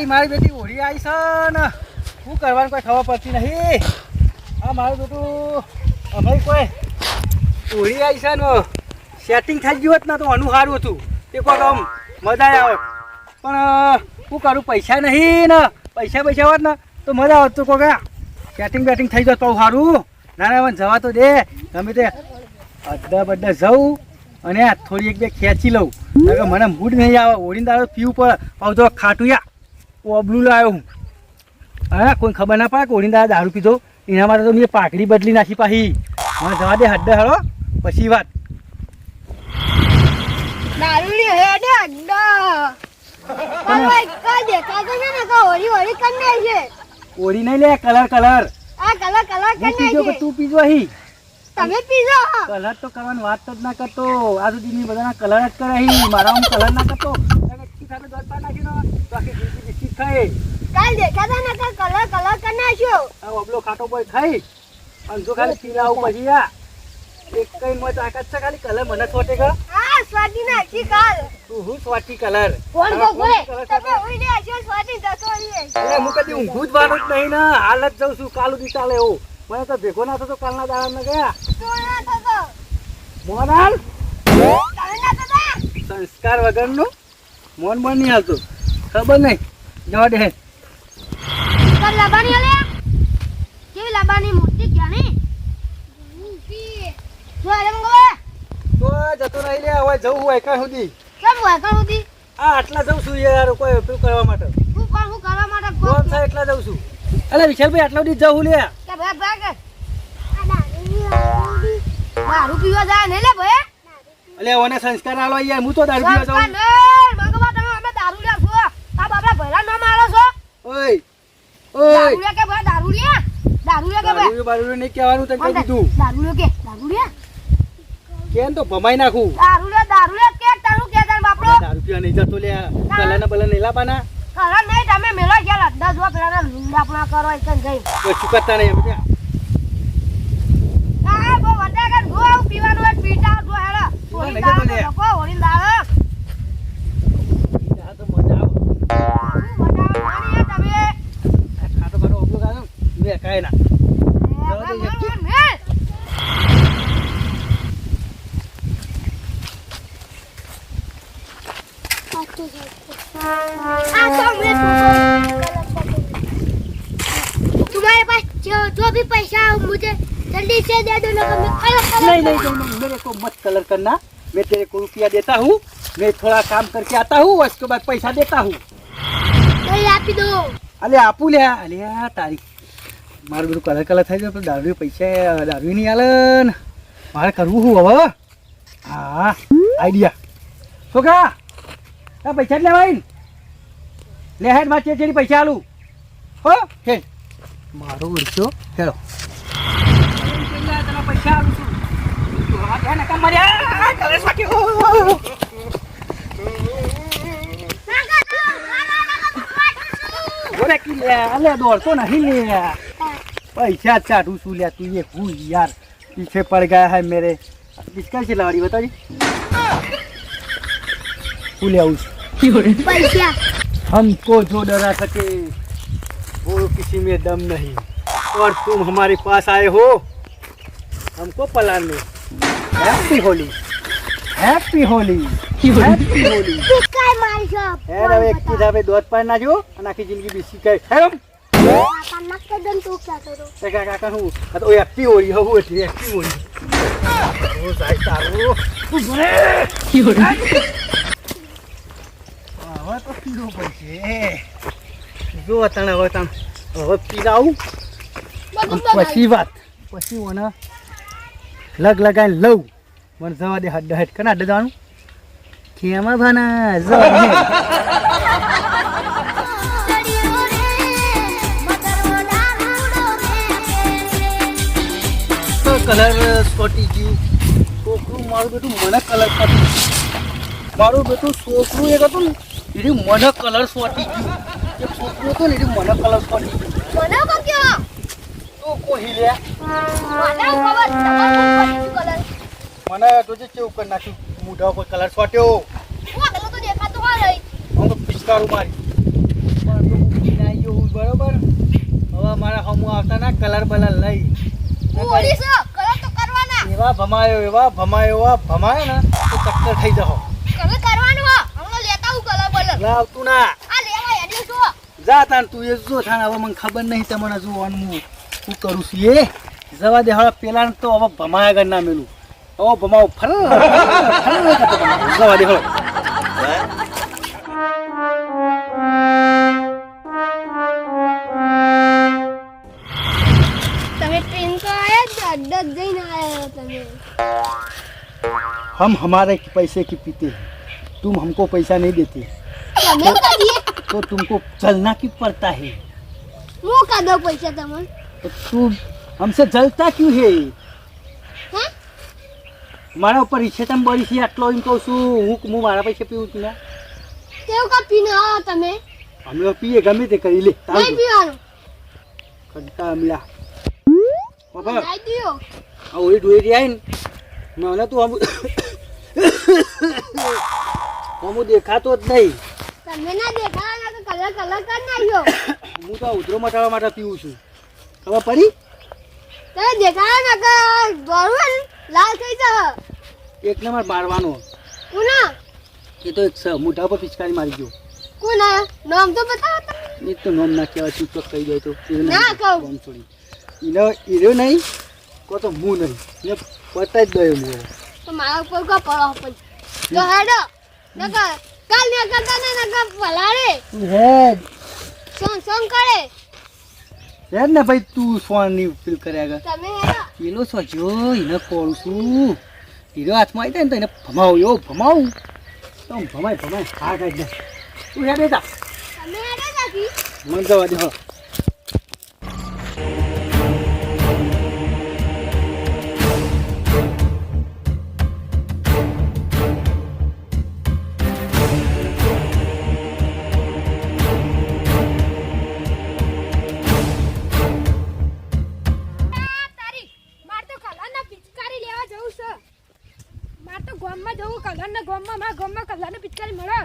તારી મારી બેટી ઓળી આવી છે ને. શું કરવાનું કોઈ ખબર પડતી નહીં. આ મારું બેટું, અમારી કોઈ ઓળી આવી છે સેટિંગ થઈ ગયું હોત ને તો અનુ સારું હતું. તે કોઈ આમ મજા આવે. પણ શું કરું, પૈસા નહીં ને. પૈસા પૈસા હોત ને તો મજા આવત તો કોઈ સેટિંગ બેટિંગ થઈ જત તો સારું. ના ના જવા તો દે. ગમે તે અડધા બધા જવું અને થોડી એક બે ખેંચી લઉં. મને મૂડ નહીં આવે. ઓળીને દાડો પીવું પડે. પાછું જો ખાટું, યા. ઓબલું લાવ્યો હું. હા કોઈ ખબર ના પડે કોળીને દાદા દારૂ પીધો. એના માટે તો મેં પાકડી બદલી નાખી પાછી મને જવા દે હડ્ડે હળો. પછી વાત. ઓળી નહીં લે કલર કલર. આ કલર કલર કરી પીજો કે તું પીજો અહીં. તમે પીજો કલર તો કરવાની વાત જ ના કરતો. આ સુધી બધાના કલર જ કરે મારા હું કલર ના કરતો. નાખી ખાય કાલ દેખાતા ને કા કલર કલર કરી નાખ્યો. આ ઓબલો ખાટો બોય ખાઈ. અને જો ખાલી પીલાવું પછી આ. એક કઈ મત તાકાત છે ખાલી કલર મને છોટે કે આ સ્વાટી નાખી કાલ. તું હું સ્વાટી કલર? કોણ કો કોઈ તમે છોટે. ઉઈ ને હશો સ્વાતી જતો રહીએ. એટલે હું કદી ઊંઘું જ જ નહીં ને. હાલ જ જઉં છું કાલું દી ચાલે એવું. મને તો ભેગો ના થતો કાલના દાડા ને ગયા. તો ના થતો. મોનાલ સંસ્કાર વગરનું મોન મોન નહીં આવતું ખબર નહીં. જવા દે કર લાબાની હલે કેવી લાબાની મોટી જ્ઞાની જો અરે મંગો તો જતો નહીં લે હવે જવું હોય કાંઈ સુધી કેમ હોય કણ સુધી આ આટલા જઉં છું યાર કોઈ ઉપયોગ કરવા માટે હું કોણ હું કરવા માટે કોણ થાય એટલા જઉં છું અલે વિશાલભાઈ આટલા સુધી જવું લે કે ભાઈ ભાઈ દારૂ પીવા જાય ને લે ભાઈ અલે ઓને સંસ્કાર આલો યાર હું તો દારૂ પીવા જાઉં ને મંગવા તમે અમે દારૂ લ્યા છો આ બાપડા ભૈરા નામ આલો છો ઓય ઓય. દારૂ લે કે ભાઈ દારૂ લે દારૂ લે કે ભાઈ? દારૂ બારૂ નહીં કહેવાનું તને કહી દીધું દારૂ લે કે દારૂ લે કેમ તો ભમાઈ નાખું? દારૂ લે દારૂ લે કે તારું કે તાર બાપડો? દારૂ પીવા નહીં જતો લે કલાના બલા નહીં લાપાના કલા નહીં તમે મેલો ગયા અડધા જો પેલા લુંડા પણ કરો એક જઈ કશું કરતા નહીં અમે ત્યાં. આ બો વધારે કર ગો પીવાનું એક પીટા જો હેડા. જતો દાળ લે. લોકો હોળી દાળ આ તો મજા આવે વધારે પાણી હે તમે આ ખાટો ખાટો ઓબલો ખાધો ને, મેં કાંઈ ના એ, મેલ, મેલ, મેલ. तुम्हारे पास जो जो भी पैसा हो मुझे जल्दी से दे दो लोग मैं कलर नहीं नहीं नहीं नहीं मेरे को मत कलर करना मैं तेरे को रुपया देता हूँ मैं थोड़ा काम करके आता हूँ उसके बाद पैसा देता हूँ नहीं आप ही दो અલે આપું લે અલે આ તારી મારું બધું કલર કલર થઈ જાય પણ દારૂ પૈસા દારૂ નહીં આલે ને મારે કરવું શું હવે હા આઈડિયા છોકરા આ પૈસા જ લેવાય ને? લેહાડમાં ચેચેડી પૈસા આલું. હો હે મારો ઉડશો હેડો. પૈસા આલું છું હા ધ્યાન કામ મર્યા કલેશ વાટી અલે દોડતો નહીં લે. પૈસા ચાટું છું લે તું એ યાર. પીછે પડ ગયા હે મેરે. કિસકા છે લાડી બતાજી? जी फूल हाउस पैसा हमको जो डरा सके वो किसी में दम नहीं और तुम हमारे पास आए हो हमको पलाने happy Holi happy Holi happy Holi काय मारी शॉप હે હવે એક કીધા ભાઈ દોધ પાડી નાખ્યો અને આખી જિંદગી બેસી ગઈ હે કાકા કે દન તું ક્યાં કરો તે કાકા કાકા હું આ તો એકટી હોળી હવે એટલે એકટી હોળી ઓ સાહેબ તારો ઉભરે હવે તો પીવો પડશે. જો તને હવે તને હવે અને પછી વાત. પછી મને લગ લગાવીને લઉં. મને જવા દે હડ હડ કના કેમાં ભાના. જવા કલર સ્કોટી ગયું. છોકરું મારું બેટું મને કલર કાઢી મારું બેટું છોકરું એક હતું ને એની મને કલર સોટી ગયું. એક છોકરો હતો ને એની મને કલર ફોટી ગયું. મને કો કયો? તો કોહી લે? મને જોજે કેવું કરી નાખ્યું મૂઢા કોઈ કલર આગળ તો દેખાતો હોય હું તો પિચકારું મારી. બરોબર? હવે મારા હમું આવતા ના કલર બલર લઈ. એવા ભમાયો એવા ભમાયો એવા ભમાયો ને તો ચક્કર થઈ જાઓ કલર લેતા હું કલર બલર એટલે આવતું ના આ લેવા હેડ્યો છો જા તાન તું એ જો થાન હવે મને ખબર નહીં તમને જોવાનું હું શું કરું છું એ જવા દે હવે પેલા તો હવે ભમાયા ગર ના મેલું હવે ભમાવ ફર જવા દે હવે તમે ટ્રેન તો આયા જ અડ્ડા જ જઈને આયા તમે हम हमारे पैसे की पीते हैं तुम हमको पैसा नहीं देते તમે કરીએ तो तुमको चलना क्यों पड़ता है હું કા દો પૈસા તમને तो तुम हमसे जलता क्यों है હે મારા ઉપર ઈચ્છે તમે બળી છે આટલો એમ કહું છું હું હું મારા પૈસે પીવું છું ને તેવું કા પીને આવો તમે અમે તો પીએ ગમે તે કરી લે નહીં પીવાનું કંટા અમલા બાબા લાઈ દ્યો આ ઓલી ડોરી આવીને મને તું આમ અમુ દેખાતો જ નહીં તમે ના દેખાડા તો કલર કલર કર નાખ્યો. હું તો ઉધરો મટાડવા માટે પીવું છું. ખબર પડી તમે દેખાડા ના કે દોડવું લાલ થઈ જ એક નંબર મારવાનો કોના? એ તો એક મોઢા પર પિચકારી મારી ગયો. કોના? નામ તો બતાવો તમે તો નામ ના કહેવાય તું ચોક કહી દે તો. ના કહું. છોડી. ઈનો ઈરો નહીં કો તો હું નહીં. ને પતાઈ જ ગયો હું તો મારા ઉપર કો પડો પણ તો હેડો. નકર કાલ ને કરતા ને નકર પલાળે હે સોન સોન કરે. હેડ ને ભાઈ તું ફોનની ફીલ કર્યા આગળ તમે હે પેલો સોજો એને કોણ છું? હીરો હાથમાં આવી ને તો એને ભમાવ યો ભમાવ. તો ભમાય ભમાય. હા કાઢ દે. તું હેડ બેટા તમે હેડો કી મન જવા દે હો. ગામમાં જવું કલરના ગામમાં મારા ગામમાં કલરની પિચકારી મળે.